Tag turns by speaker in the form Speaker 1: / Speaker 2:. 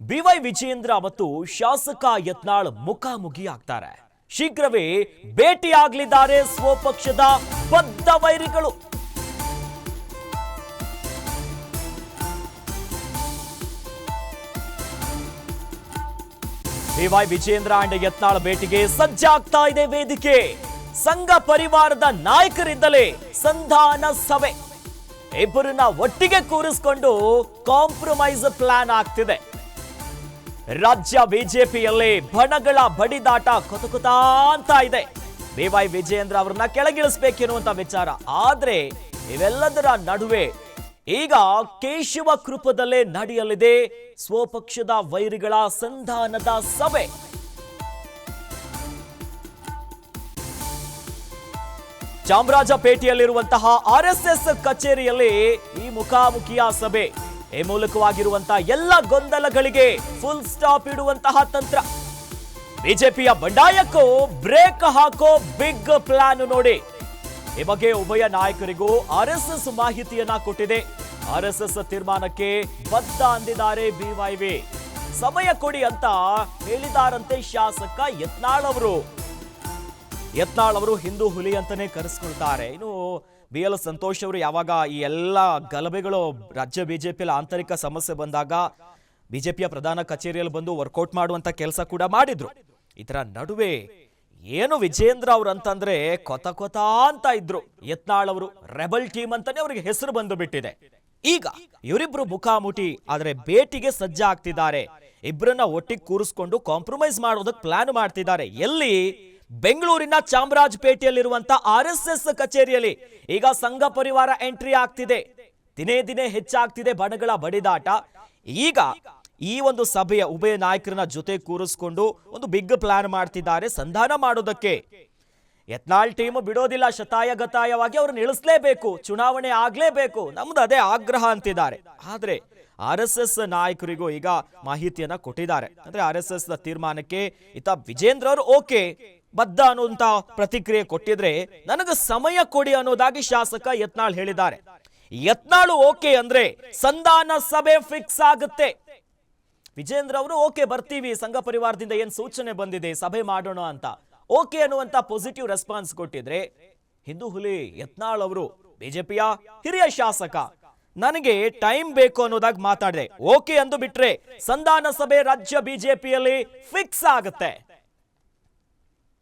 Speaker 1: B Y Vijayendra ಮತ್ತು ಶಾಸಕ ಯತ್ನಾಳ್ ಮುಖಾಮುಖಿ ಆಗ್ತಾರೆ ಶೀಘ್ರವೇ ಭೇಟಿಯಾಗಲಿದ್ದಾರೆ ಸ್ವಪಕ್ಷದ ಬದ್ಧ ವೈರಿಗಳು. B Y Vijayendra and Yatnal ಭೇಟಿಗೆ ಸಜ್ಜಾಗ್ತಾ ಇದೆ ವೇದಿಕೆ. ಸಂಘ ಪರಿವಾರದ ನಾಯಕರಿಂದಲೇ ಸಂಧಾನ ಸಭೆ. ಇಬ್ಬರನ್ನ ಒಟ್ಟಿಗೆ ಕೂರಿಸಿಕೊಂಡು ಕಾಂಪ್ರಮೈಸ್ ಪ್ಲಾನ್ ಆಗ್ತಿದೆ. ರಾಜ್ಯ ಬಿಜೆಪಿಯಲ್ಲಿ ಬಣಗಳ ಬಡಿದಾಟ ಕೊತಕುತಾ ಅಂತ ಇದೆ. ಬಿವೈ ವಿಜಯೇಂದ್ರ ಅವರನ್ನ ಕೆಳಗಿಳಿಸ್ಬೇಕೆನ್ನುವಂತ ವಿಚಾರ. ಆದ್ರೆ ಇವೆಲ್ಲದರ ನಡುವೆ ಈಗ ಕೇಶವ ಕೃಪದಲ್ಲೇ ನಡೆಯಲಿದೆ ಸ್ವಪಕ್ಷದ ವೈರಿಗಳ ಸಂಧಾನದ ಸಭೆ. ಚಾಮರಾಜಪೇಟೆಯಲ್ಲಿರುವಂತಹ ಆರ್ ಎಸ್ ಕಚೇರಿಯಲ್ಲಿ ಈ ಮುಖಾಮುಖಿಯ ಸಭೆ. ಈ ಮೂಲಕವಾಗಿರುವಂತಹ ಎಲ್ಲ ಗೊಂದಲಗಳಿಗೆ ಫುಲ್ ಸ್ಟಾಪ್ ಇಡುವಂತಹ ತಂತ್ರ. ಬಿಜೆಪಿಯ ಬಂಡಾಯಕ್ಕೂ ಬ್ರೇಕ್ ಹಾಕೋ ಬಿಗ್ ಪ್ಲಾನ್ ನೋಡಿ. ಈ ಬಗ್ಗೆ ಉಭಯ ನಾಯಕರಿಗೂ ಆರ್ ಎಸ್ ಎಸ್ ಮಾಹಿತಿಯನ್ನ ಕೊಟ್ಟಿದೆ. ಆರ್ ಎಸ್ ಎಸ್ ತೀರ್ಮಾನಕ್ಕೆ ಬದ್ಧ ಅಂದಿದ್ದಾರೆ ಬಿವೈವಿ ಸಮಯ ಕೊಡಿ ಅಂತ ಹೇಳಿದಾರಂತೆ ಶಾಸಕ ಯತ್ನಾಳ್ ಅವರು. ಯತ್ನಾಳ್ ಅವರು ಹಿಂದೂ ಹುಲಿ ಅಂತಾನೆ ಕರೆಸ್ಕೊಳ್ತಾರೆ. ಇನ್ನು ಬಿ ಎಲ್ ಸಂತೋಷ್ ಅವರು ಯಾವಾಗ ಈ ಎಲ್ಲ ಗಲಭೆಗಳು ರಾಜ್ಯ ಬಿಜೆಪಿಯಲ್ಲಿ ಆಂತರಿಕ ಸಮಸ್ಯೆ ಬಂದಾಗ ಬಿಜೆಪಿಯ ಪ್ರಧಾನ ಕಚೇರಿಯಲ್ಲಿ ಬಂದು ವರ್ಕೌಟ್ ಮಾಡುವಂತ ಕೆಲಸ ಕೂಡ ಮಾಡಿದ್ರು. ಇದರ ನಡುವೆ ಏನು ವಿಜೇಂದ್ರ ಅವರು ಅಂತಂದ್ರೆ ಕೊತ ಕೊತ ಅಂತ ಇದ್ರು. ಯತ್ನಾಳ್ ಅವರು ರೆಬಲ್ ಟೀಮ್ ಅಂತಾನೆ ಅವರಿಗೆ ಹೆಸರು ಬಂದು ಬಿಟ್ಟಿದೆ. ಈಗ ಇವರಿಬ್ರು ಮುಖಾಮುಖಿ ಆದ್ರೆ ಭೇಟಿಗೆ ಸಜ್ಜಾಗ್ತಿದ್ದಾರೆ ಇಬ್ಬರನ್ನ ಒಟ್ಟಿಗೆ ಕೂರಿಸ್ಕೊಂಡು ಕಾಂಪ್ರಮೈಸ್ ಮಾಡೋದಕ್ಕೆ ಪ್ಲಾನ್ ಮಾಡ್ತಿದ್ದಾರೆ. ಎಲ್ಲಿ ಬೆಂಗಳೂರಿನ ಚಾಮರಾಜಪೇಟೆಯಲ್ಲಿರುವಂತ ಆರ್ ಎಸ್ ಎಸ್ ಕಚೇರಿಯಲ್ಲಿ ಈಗ ಸಂಘ ಪರಿವಾರ ಎಂಟ್ರಿ ಆಗ್ತಿದೆ. ದಿನೇ ದಿನೇ ಹೆಚ್ಚಾಗ್ತಿದೆ ಬಣಗಳ ಬಡಿದಾಟ. ಈಗ ಈ ಒಂದು ಸಭೆಯ ಉಭಯ ನಾಯಕರನ್ನ ಜೊತೆ ಕೂರಿಸ್ಕೊಂಡು ಒಂದು ಬಿಗ್ ಪ್ಲಾನ್ ಮಾಡ್ತಿದ್ದಾರೆ, ಸಂಧಾನ ಮಾಡೋದಕ್ಕೆ. ಯತ್ನಾಳ್ ಟೀಮ್ ಬಿಡೋದಿಲ್ಲ, ಶತಾಯಗತಾಯವಾಗಿ ಅವರು ಅವ್ರನ್ನ ಇಳಿಸ್ಲೇಬೇಕು, ಚುನಾವಣೆ ಆಗ್ಲೇಬೇಕು, ನಮ್ದು ಅದೇ ಆಗ್ರಹ ಅಂತಿದ್ದಾರೆ. ಆದ್ರೆ ಆರ್ ಎಸ್ ಎಸ್ ನಾಯಕರಿಗೂ ಈಗ ಮಾಹಿತಿಯನ್ನ ಕೊಟ್ಟಿದ್ದಾರೆ. ಅಂದ್ರೆ ಆರ್ ಎಸ್ ಎಸ್ ತೀರ್ಮಾನಕ್ಕೆ ಇತ ವಿಜೇಂದ್ರ ಅವರು ಓಕೆ. ಬದ್ಧ ಅನ್ನುವಂತ ಪ್ರತಿಕ್ರಿಯೆ ಕೊಟ್ಟಿದ್ರೆ ನನಗೆ ಸಮಯ ಕೊಡಿ ಅನ್ನೋದಾಗಿ ಶಾಸಕ ಯತ್ನಾಳ್ ಹೇಳಿದ್ದಾರೆ. ಯತ್ನಾಳು ಓಕೆ ಅಂದ್ರೆ ಸಂಧಾನ ಸಭೆ ಫಿಕ್ಸ್ ಆಗುತ್ತೆ. ವಿಜೇಂದ್ರ ಅವರು ಓಕೆ ಬರ್ತೀವಿ, ಸಂಘ ಪರಿವಾರದಿಂದ ಏನ್ ಸೂಚನೆ ಬಂದಿದೆ, ಸಭೆ ಮಾಡೋಣ ಅಂತ. ಓಕೆ ಅನ್ನುವಂತ ಪಾಸಿಟಿವ್ ರೆಸ್ಪಾನ್ಸ್ ಕೊಟ್ಟಿದ್ರೆ ಹಿಂದೂ ಹುಲಿ ಯತ್ನಾಳ್ ಅವರು ಬಿಜೆಪಿಯ ಹಿರಿಯ ಶಾಸಕ, ನನಗೆ ಟೈಮ್ ಬೇಕು ಅನ್ನೋದಾಗಿ ಮಾತಾಡಿದೆ. ಓಕೆ ಅಂದು ಬಿಟ್ರೆ ಸಂಧಾನ ಸಭೆ ರಾಜ್ಯ ಬಿಜೆಪಿಯಲ್ಲಿ ಫಿಕ್ಸ್ ಆಗುತ್ತೆ.